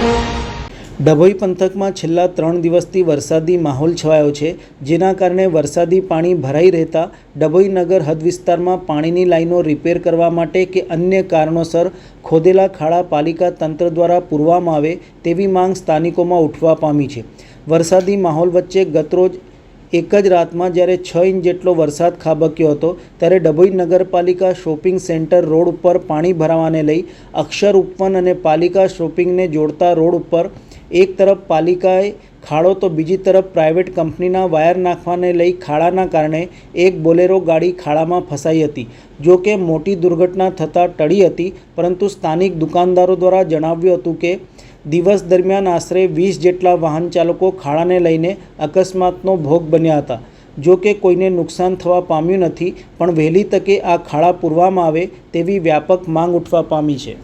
ડભોઈ પંથકમાં છેલ્લા ત્રણ દિવસથી વરસાદી માહોલ છવાયો છે, જેના કારણે વરસાદી પાણી ભરાઈ રહેતા ડભોઈ નગર હદ વિસ્તારમાં પાણીની લાઈનો રિપેર કરવા માટે કે અન્ય કારણોસર ખોદેલા ખાડા પાલિકા તંત્ર દ્વારા પૂરવામાં આવે તેવી માંગ સ્થાનિકોમાં ઉઠવા પામી છે. વરસાદી માહોલ વચ્ચે ગતરોજ એક જ રાતમાં જ્યારે છ ઇંચ જેટલો વરસાદ ખાબક્યો હતો, ત્યારે ડભોઈ નગરપાલિકા શોપિંગ સેન્ટર રોડ ઉપર પાણી ભરાવાને લઈ અક્ષર ઉપવન અને પાલિકા શોપિંગને જોડતા રોડ ઉપર એક તરફ પાલિકાએ ખાડો તો બીજી તરફ પ્રાઇવેટ કંપનીના વાયર નાખવાને લઈ ખાડાના કારણે એક બોલેરો ગાડી ખાડામાં ફસાઈ હતી. જો કે મોટી દુર્ઘટના થતાં ટળી હતી, પરંતુ સ્થાનિક દુકાનદારો દ્વારા જણાવ્યું હતું કે દિવસ દરમિયાન આશરે વીસ જેટલા વાહન ચાલકો ખાડાને લઈને અકસ્માતનો ભોગ બન્યા હતા. જો કે કોઈને નુકસાન થવા પામ્યું નથી, પણ વહેલી તકે આ ખાડા પૂરવામાં આવે તેવી વ્યાપક માંગ ઉઠવા પામી છે.